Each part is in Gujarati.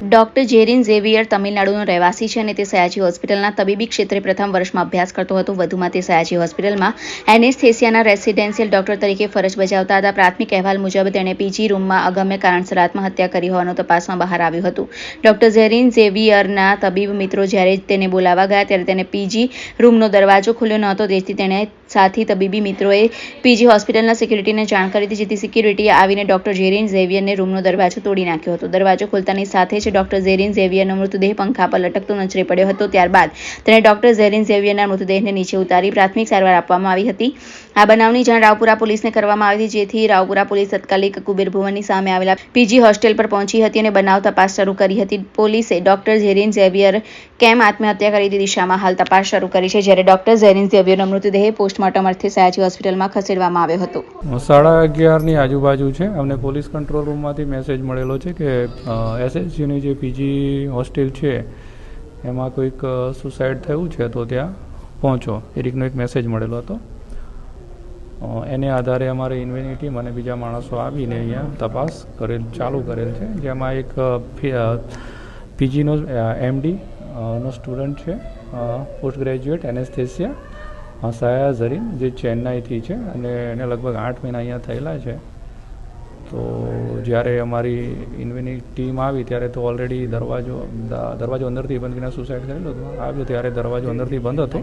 ડોક્ટર જેરિન ઝેવિયર તમિલનાડુનો રહેવાસી છે અને તે સયાજી હોસ્પિટલના તબીબી ક્ષેત્રે પ્રથમ વર્ષમાં અભ્યાસ કરતો હતો. વધુમાં તે સયાજી હોસ્પિટલમાં એનેસ્થેસિયાના રેસિડેન્શિયલ ડોક્ટર તરીકે ફરજ બજાવતા હતા. પ્રાથમિક અહેવાલ મુજબ તેણે પીજી રૂમમાં અગમ્ય કારણસર આત્મહત્યા કરી હોવાનું તપાસમાં બહાર આવ્યું હતું. ડોક્ટર ઝેરિન ઝેવિયરના તબીબ મિત્રો જ્યારે તેને બોલાવવા ગયા ત્યારે તેને પીજી રૂમનો દરવાજો ખુલ્યો ન હતો તેથી તેણે સાથી તબીબી મિત્રોએ પીજી હોસ્પિટલના સિક્યુરિટીને જાણ કરી હતી, જેથી સિક્યુરિટીએ આવીને ડોક્ટર ઝેરિન ઝેવિયરને રૂમનો દરવાજો તોડી નાખ્યો હતો. દરવાજો ખોલતાની સાથે જ ડોક્ટર ઝેરિન ઝેવિયરનો મૃતદેહ પંખા પર લટકતો નજરે પડ્યો હતો. ત્યારબાદ તેણે ડોક્ટર ઝેરિન ઝેવિયરના મૃતદેહને નીચે ઉતારી પ્રાથમિક સારવાર આપવામાં આવી હતી. આ બનાવની જાણ રાવપુરા પોલીસને કરવામાં આવી હતી, જેથી રાવપુરા પોલીસ તત્કાલિક કુબેર ભુવનની સામે આવેલા પીજી હોસ્ટેલ પર પહોંચી હતી અને બનાવ તપાસ શરૂ કરી હતી. પોલીસે ડોક્ટર ઝેરિન ઝેવિયર કેમ આત્મહત્યા કરી તે દિશામાં હાલ તપાસ શરૂ કરી છે. જ્યારે ડોક્ટર ઝેરિન ઝેવિયરનો મૃતદેહ પોસ્ટમોર્ટમ અર્થે સયાજી હોસ્પિટલમાં ખસેડવામાં આવ્યો હતો. સાડા અગિયારની આજુબાજુ છે. અમને પોલીસ કંટ્રોલ રૂમમાંથી મેસેજ મળેલો છે કે એસએસજીની જે પીજી હોસ્ટેલ છે, એમાં કોઈક સુસાઇડ થયું છે તો ત્યાં પહોંચો. એ રીતનો એક મેસેજ મળેલો હતો. એને આધારે અમારે ઇન્વેની ટીમ અને બીજા માણસો આવીને અહીંયા તપાસ કરેલ, ચાલુ કરેલ છે. જેમાં એક પીજીનો એમડી નો સ્ટુડન્ટ છે post graduate anaesthesia Saya Zarin, જે ચેન્નાઈથી છે અને એને લગભગ આઠ મહિના અહીંયા થયેલા છે. તો જ્યારે અમારી ઇન્વેની ટીમ આવી ત્યારે તો ઓલરેડી દરવાજો દરવાજો અંદરથી બંધ કરીને સુસાઇડ કરેલો હતો. આવ્યો ત્યારે દરવાજો અંદરથી બંધ હતો.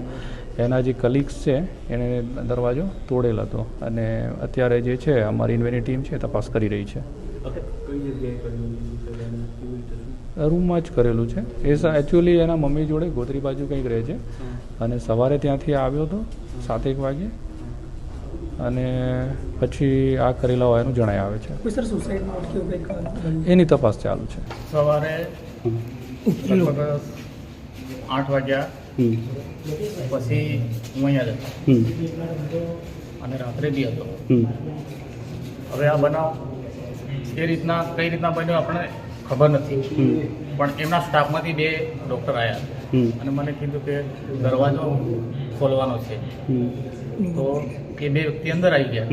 એના જે કલીગ્સ છે એને દરવાજો તોડેલ હતો. અને અત્યારે જે છે અમારી ઇન્વેની ટીમ છે તપાસ કરી રહી છે. રૂમમાં જ કરેલું છે. એ એકચ્યુઅલી એના મમ્મી જોડે ગોત્રી બાજુ કંઈક રહે છે. અને સવારે ત્યાંથી આવ્યો હતો સાતેક વાગે અને પછી આ કરેલા એનું જણાય આવે છે. એની તપાસ ચાલુ છે. સવારે આઠ વાગ્યા પછી હું અહીંયા જ અને રાત્રે બી હતો. હવે આ બનાવ એ રીતના કઈ રીતના બન્યો આપણે ખબર નથી. પણ એમના સ્ટાફમાંથી બે ડૉક્ટર આવ્યા અને મને કીધું કે દરવાજો ખોલવાનો છે. તો એ બે વ્યક્તિ અંદર આવી ગયા.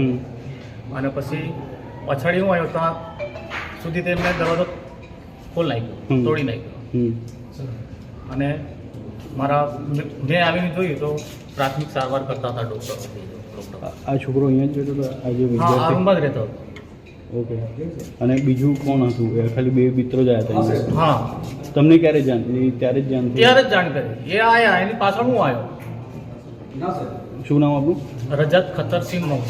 અને પછી પછાડી હું આવ્યો ત્યાં સુધી તેમને દરવાજો ખોલ નાખ્યો તોડી નાખ્યો. અને મારા મેં આવીને જોયું તો પ્રાથમિક સારવાર કરતા હતા ડોક્ટર આ છોકરો અહીંયા જ રહેતો હતો? આ જે હા રૂમમાં જ રહેતો હતો. ઓકે. અને બીજું કોણ હતું? એ ખાલી બે મિત્રો જ આવ્યા હતા હા. તમને ક્યારે જાણ ત્યારે જ જાણ ત્યારે જ જાણ કરી. એ આયા એની પાછળ હું આવ્યો. શું નામ આપણું રજત ખતરસિંહ મૌ